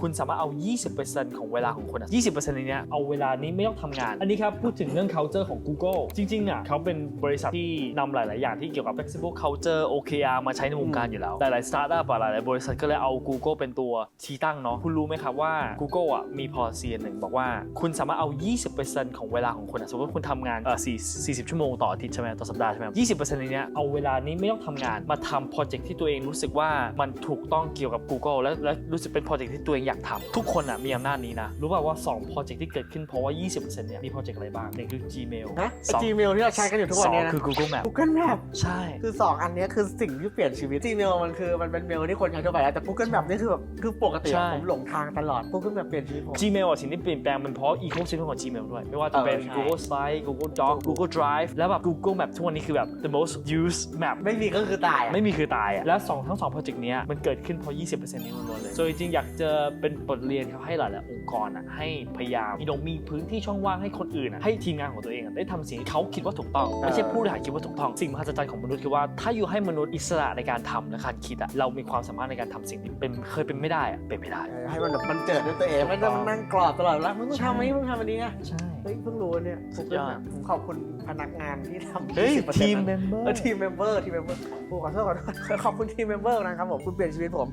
คุณสามารถเอา 20%ของเวลาของคุณอะ20%ในเนี้ยเอาเวลานี้ไม่ต้องทำงาน อันนี้ครับพูดถึงเรื่อง culture ของ Google จริงๆอะเขาเป็นบริษัทที่นำหลาย ๆ อย่างที่เกี่ยวกับ flexible culture OKR มาใช้ในวงการอยู่แล้ว หลาย ๆ startup อะหลาย ๆ บริษัทก็เลยเอา Google เป็นตัวชี้ตั้งเนาะคุณรู้ไหมครับว่า Google อะมี policy อันหนึ่งบอกว่าคุณสามารถเอา 20%ของเวลาของคุณอะสมมติว่าคุณทำงานเอ่อ4 40 ชั่วโมงต่ออาทิตย์ใช่ไหมต่อสัปดาห์ใช่ไหม20%ในเนี้ยเอาเวลานี้ไม่ต้องทำงานมาทำโปรเจกต์ที่ตัวเองรู้สึกว่ามันถูกต้องเกี่ยวกับ Google และและรู้สึกเป็นโปรเจกต์ที่ตัวเองอยากทำทุกคนอะมีอำนาจนี้นะ รู้ป่าวว่า2โปรเจกต์ที่เกิดขึ้นเพราะว่า 20%เนี่ยมีโปรเจกต์อะไรบ้างหนึ่งคือ Gmail นะสอง Gmail ที่เราใช้กันอยู่ทุกวันสองเนี้นะคือ Google Map Google Map ใช่ คือ 2 อันเนี้ยคือสิ่งที่เปลี่ยนชีวิต Gmail มันคือมันเป็นเมลที่คนใช้ทั่วไปแล้วแต่ Google Map นี่คือแบบคือปกติใช่อะผมหลงทางตลอด Google Map เปลี่ยนชีวิตผม Gmail อะสิ่งที่เปลี่ยนแปลงมันเพราะ ecosystem ของ Gmail ด้วยไม่ว่าจะเป็นเออใช่ Google Slide Google Doc Google Drive แล้วแบบ Google Map ทุกวันนี้คือแบบ the most used map ไม่มีก็คือตายอะไม่มีคือตายอะและสองทั้งสองโปรเจกต์เนี้ยมันเกิดขึ้นเพราะ 20%นี้ล้วนๆเลย so จริงๆอยากจะเป็นบทเรียนครับให้หลายๆองค์กรอะให้พยายามมีดงมีพื้นที่ช่องว่างให้คนอื่นอะให้ทีมงานของตัวเองอะได้ทำสิ่งที่เขาคิดว่าถูกต้องไม่ใช่ผู้บริหารคิดว่าถูกต้องสิ่งมหัศจรรย์ของมนุษย์คือว่าถ้าอยู่ให้มนุษย์อิสระในการทำและการคิดอะเรามีความสามารถในการทำสิ่งที่เป็นเคยเป็นไม่ได้อะเป็นไม่ได้เออให้มันแบบมันเจิดด้วยตัวเองไม่ต้องมานั่งกรอบตลอดเวลามึงต้องใช่ทำไหมมึงทำอันนี้อะใช่เฮ้ยเพิ่งรู้เนี่ยสุด Google ยอด Map ผมขอบคุณพนักงานที่ทำเฮ้ย20%ทีมนะเมมเบอเออร์ทีมเมมเบอร์ทีมเมมเบอร์ขอโทษขอโทษขอบคุณทีมเมมเบอร์นะครับผมคุณเปลี่ยนชีวิตผม